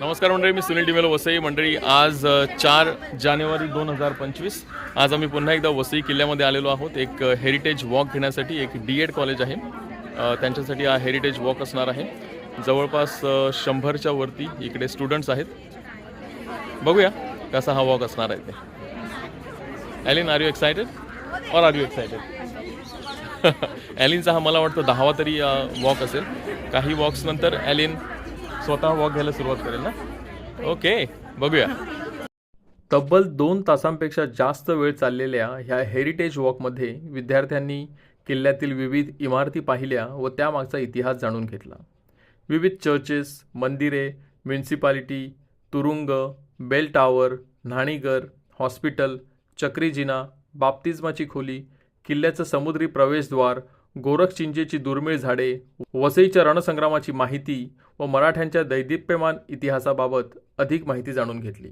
नमस्कार मंडळी मी सुनील डिमेलो वसई. मंडळी आज चार जानेवारी दोन हजार पंचवीस. आज आम्ही पुन्हा एकदा वसई किल्ल्यामध्ये आलेलो आहोत. एक हेरिटेज वॉक घेण्यासाठी एक डी एड कॉलेज आहे. त्यांच्यासाठी हा हेरिटेज वॉक असणार आहे. जवळपास शंभरच्या वरती इकडे स्टुडंट्स आहेत. बघूया कसा हा वॉक असणार आहे ते. Allen are you excited or are you excited ॲलिनचा हा मला वाटतं दहावा तरी वॉक असेल. काही वॉक्सनंतर ॲलिन स्वतः वॉक घ्यायला सुरुवात करेल ना? ओके बघूया. तब्बल दोन तासांपेक्षा जास्त वेळ चाललेल्या ह्या हेरिटेज वॉकमध्ये विद्यार्थ्यांनी किल्ल्यातील विविध इमारती पाहिल्या व त्यामागचा इतिहास जाणून घेतला. विविध चर्चेस मंदिरे म्युन्सिपालिटी तुरुंग बेल टावर न्हाणीघर हॉस्पिटल चक्रीजिना बाप्तिज्माची बाप्तिस्माची खोली किल्ल्याचं समुद्री प्रवेशद्वार गोरखचिंचेची दुर्मिळ झाडे वसईच्या रणसंग्रामाची माहिती व मराठ्यांच्या दैदिप्यमान इतिहासाबाबत अधिक माहिती जाणून घेतली.